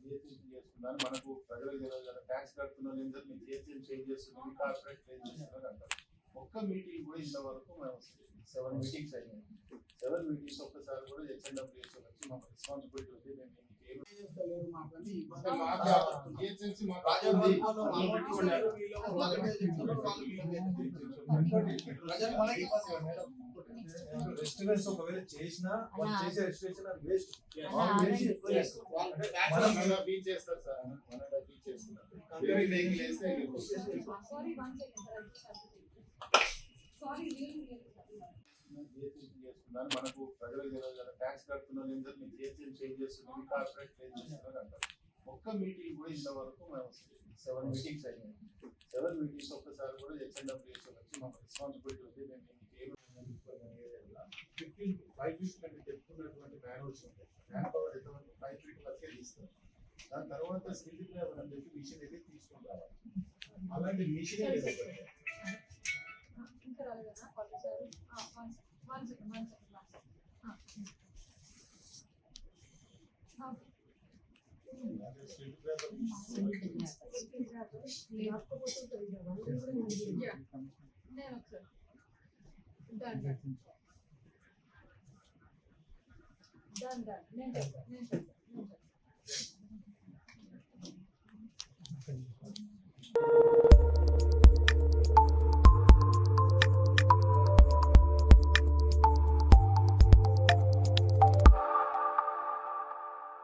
GST చేస్తున్నారు మనకు ప్రజలకు తెలియదు కదా ట్యాక్స్ కడుతున్న లేదు మీ జిఎస్టీ చేంజ్ చేస్తున్నారు కార్పొరేట్ చేంజ్ చేస్తున్నారు అంటారు ఒక్క మీటింగ్ కూడా ఇంతవరకు మేము సెవెన్ మీటింగ్స్ అయినాయి సెవెన్ మీటింగ్స్ ఒక్కసారి కూడా హెచ్ఎండబ్ల్యూఎస్ వచ్చి మాకు రెస్పాన్సిబిలిటీ ఉంది మేము ఏం. ప్రజలు మనకి రెస్టారెంట్స్ ఒకవేళ చేసినా వాళ్ళు చేసే రెస్టారేషన్ అది వేస్ట్. మనకు ప్రజలకు తెలియదు ట్యాక్స్ కడుతున్న లేదు మీ జిఎస్టీ చేంజ్ చేస్తున్నారు? కార్పొరేట్ చేంజ్ చేస్తున్నారు అంటారు. ఒక్క మీటింగ్ కూడా ఇంతవరకు మేము సెవెన్ మీటింగ్స్ అయినాయి. సెవెన్ మీటింగ్స్ ఒక్కసారి కూడా హెచ్ఎండబ్ల్యూఎస్ వచ్చి మాకు రెస్పాన్సిబిలిటీ ఉంది. మేము ఫిఫ్టీన్ ఫైవ్ ఫీట్ కంటే చెప్పుకున్నటువంటి మ్యానువల్స్ ఉంటాయి మ్యాన్ పవర్ ఎంతవరకు ఫైవ్ ఫీట్ వరకే తీస్తారు దాని తర్వాత స్కిల్ డ్రైవర్ అని చెప్పి మిషన్ అయితే తీసుకుని రావాలి అలాంటి మిషన్ ఇంకా రాలేదా? Done, done. Done, done. నేను చెప్తాను, నేను చెప్తాను.